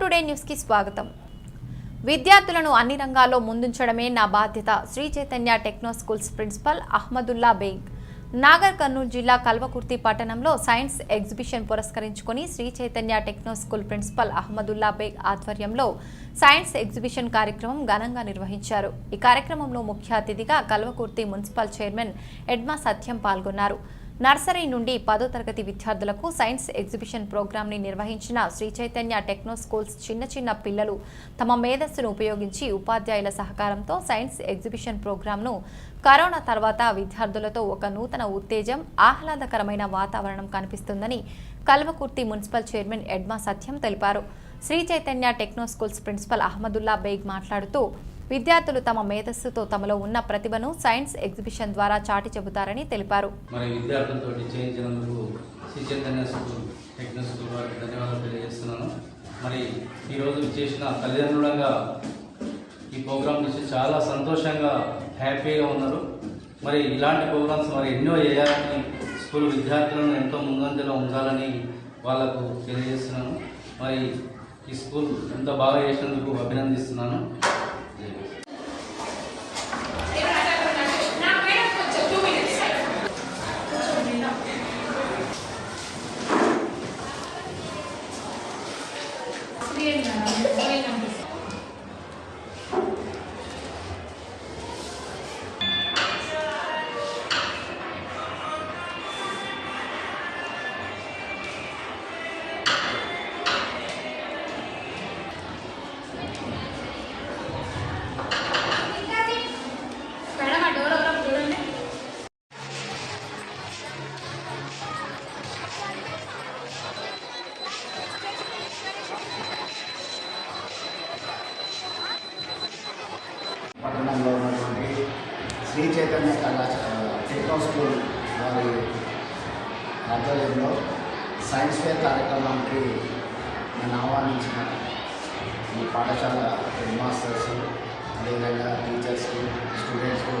Today న్యూస్కి స్వాగతం విద్యార్థులను అన్ని రంగాల్లో ముందుంచడమే నా బాధ్యత Shri Chaitanya techno schools principal Ahmadullah Baig Nagar Kurnool జిల్లా కల్వకుర్తి పట్టణంలో సైన్స్ ఎగ్జిబిషన్ పురస్కరించుకుని Shri Chaitanya techno school principal Ahmadullah Baig ఆధ్వర్యంలో సైన్స్ ఎగ్జిబిషన్ కార్యక్రమం ఘనంగా నిర్వహించారు ఈ కార్యక్రమంలో ముఖ్య అతిథిగా కల్వకుర్తి మున్సిపల్ చైర్మన్ ఎడ్మా సత్యం పాల్గొన్నారు నర్సరీ నుండి పదో తరగతి విద్యార్థులకు సైన్స్ ఎగ్జిబిషన్ ని నిర్వహించిన శ్రీ చైతన్య టెక్నో స్కూల్స్ చిన్న చిన్న పిల్లలు తమ మేధస్సును ఉపయోగించి ఉపాధ్యాయుల సహకారంతో సైన్స్ ఎగ్జిబిషన్ ప్రోగ్రాంను కరోనా తర్వాత విద్యార్థులతో ఒక నూతన ఉత్తేజం ఆహ్లాదకరమైన వాతావరణం కనిపిస్తుందని కల్వకుర్తి మున్సిపల్ చైర్మన్ ఎడ్మా సత్యం తెలిపారు Shri Chaitanya techno schools principal Ahmadullah Baig మాట్లాడుతూ విద్యార్థులు తమ మేధస్సుతో తమలో ఉన్న ప్రతిభను సైన్స్ ఎగ్జిబిషన్ ద్వారా చాటి చెబుతారని తెలిపారు మరి ఈరోజు చేసిన తల్లిదండ్రులంగా ఈ ప్రోగ్రాం నుంచి చాలా సంతోషంగా హ్యాపీగా ఉన్నారు మరి ఇలాంటి ప్రోగ్రామ్స్ మరి ఎన్నో చేయాలని స్కూల్ విద్యార్థులను ఎంతో ముందంజలో ఉండాలని వాళ్ళకు తెలియజేస్తున్నాను మరి ఈ స్కూల్ ఎంతో బాగా చేసినందుకు అభినందిస్తున్నాను వారి ఆధ్వర్యంలో సైన్స్ ఫేర్ కార్యక్రమానికి నేను ఆహ్వానించిన ఈ పాఠశాల హెడ్ మాస్టర్స్ అదేవిధంగా టీచర్స్కి స్టూడెంట్స్కు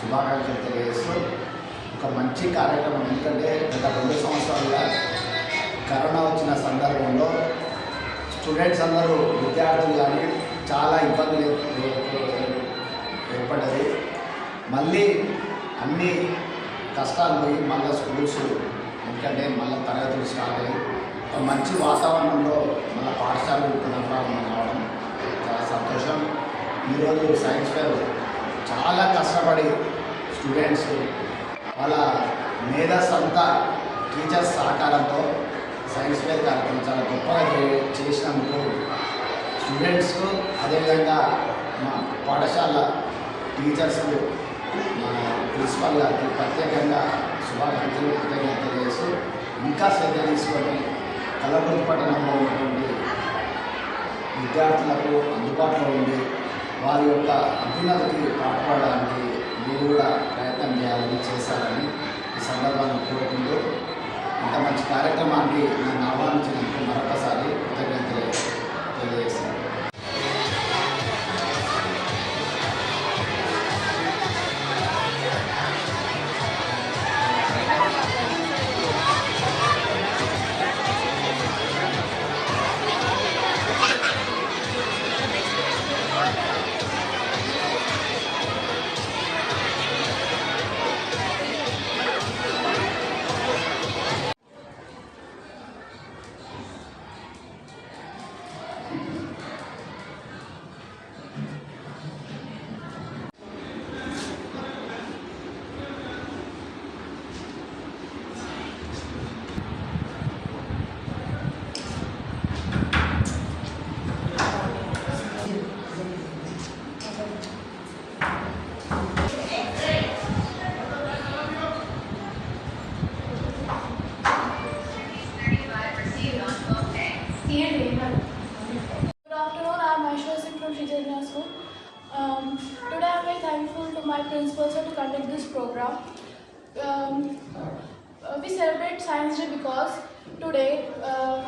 శుభాకాంక్షలు తెలియజేస్తూ ఒక మంచి కార్యక్రమం ఎందుకంటే గత రెండు సంవత్సరాలుగా కరోనా వచ్చిన సందర్భంలో స్టూడెంట్స్ అందరూ విద్యార్థులు కానీ చాలా ఇబ్బందులు ఏర్పడ్డది మళ్ళీ అన్నీ కష్టాలు పోయి మళ్ళీ స్కూల్స్ ఎందుకంటే మళ్ళీ తరగతులు స్టార్ట్ అయ్యి మంచి వాతావరణంలో మళ్ళీ పాఠశాలలు పునఃప్రారంభం కావడం చాలా సంతోషం ఈరోజు సైన్స్ ఫేర్ చాలా కష్టపడి స్టూడెంట్స్ వాళ్ళ మేధస్ అంతా టీచర్స్ సహకారంతో సైన్స్ ఫేర్ కార్యక్రమం చాలా గొప్పగా చేసినందుకు స్టూడెంట్స్కు అదేవిధంగా మా పాఠశాల టీచర్స్ మా ప్రిన్సిపాల్ గారికి ప్రత్యేకంగా శుభాకాంక్షలు కృతజ్ఞతలు చేస్తూ ఇంకా శ్రద్ధ తీసుకొని పట్టణంలో ఉన్నటువంటి విద్యార్థులకు అందుబాటులో ఉండి వారి యొక్క అభ్యున్నతికి పాటుపడడానికి మీరు కూడా ప్రయత్నం చేయాలని చేశారని ఈ సందర్భాన్ని కోరుకుంటూ ఇంత మంచి కార్యక్రమానికి నేను ఆహ్వానించినందుకు మరొకసారి కృతజ్ఞతలు తెలియజేస్తాను celebrate Science Day because today uh,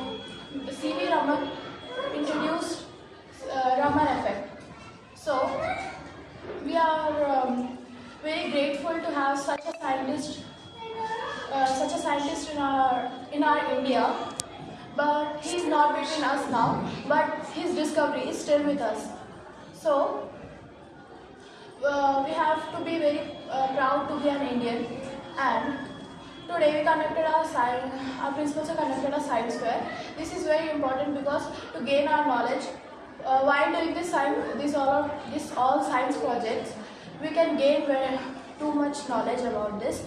C.V. Raman introduced uh, Raman effect. So we are um, very grateful to have such a scientist, uh, such a scientist in our in our India. But he's not between us now. But his discovery is still with us. So uh, we have to be very uh, proud to be an Indian and Today we conducted our science, our principals have conducted a science fair. This is very important because to gain our knowledge, uh, while doing this science, this all this all science projects, we can gain very, too much knowledge about this.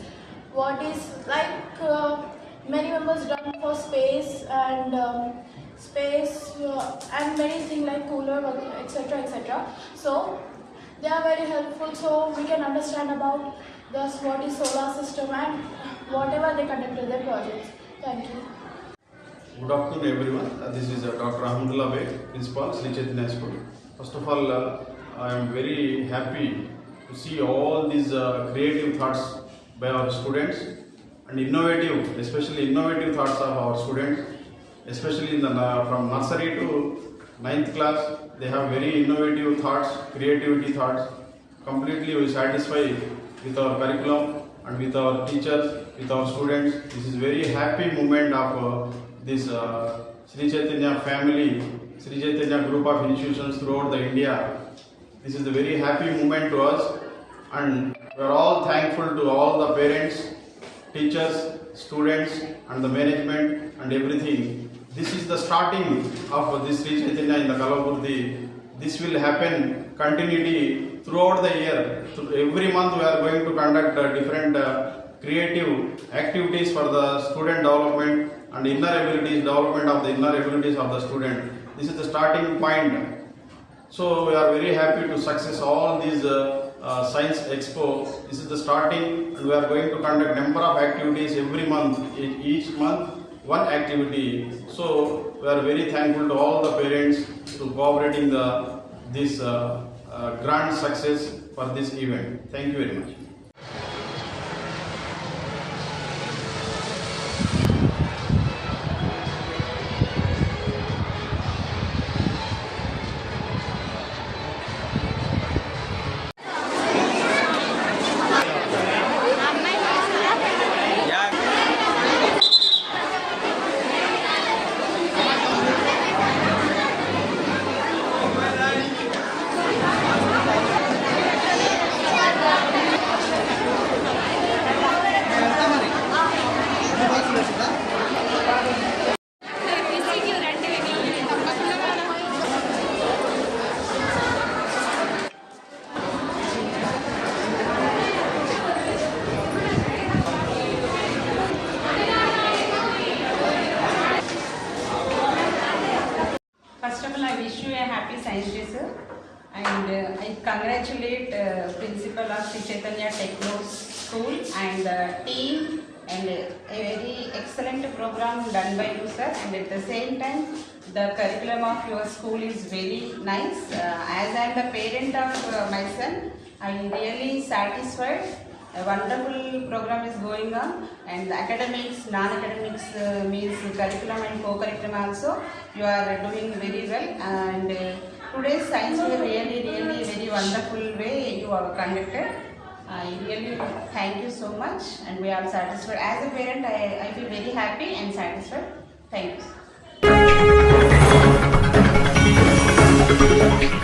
What is like uh, many members done for space and um, space uh, and many things like cooler, etc., etc. So they are very helpful. So we can understand about thus what is solar system and whatever they conducted their projects. Thank you. Good afternoon everyone. Uh, this is uh, Dr. Ahmadullah Bey, Principal, Sri Chaitanya School. First of all, uh, I am very happy to see all these uh, creative thoughts by our students and innovative, especially innovative thoughts of our students, especially in the, uh, from nursery to ninth class, they have very innovative thoughts, creativity thoughts. Completely we satisfy with our curriculum and with our teachers, with our students. This is very happy moment of uh, this uh, Sri Chaitanya family, Sri Chaitanya group of institutions throughout the India. This is a very happy moment to us and we are all thankful to all the parents, teachers, students and the management and everything. This is the starting of this Sri Chaitanya in the Kalapurthi. This will happen continuously throughout the year, every month we are going to conduct uh, different uh, creative activities for the student development and inner abilities, development of the inner abilities of the student. This is the starting point. So we are very happy to success all these uh, uh, science expo. This is the starting and we are going to conduct number of activities every month, each month one activity. So we are very thankful to all the parents to cooperating the uh, this uh, uh, grand success for this event. Thank you very much. happy science day sir and uh, I congratulate uh, principal of Sichetanya Techno School and the team and a very excellent program done by you sir and at the same time the curriculum of your school is very nice. Uh, as I am the parent of uh, my son, I am really satisfied a wonderful program is going on and academics, non-academics uh, means curriculum and co-curriculum also you are doing very well and uh, today's science is really really very wonderful way you are conducted. I really thank you so much and we are satisfied. As a parent I, I feel very happy and satisfied. Thank you.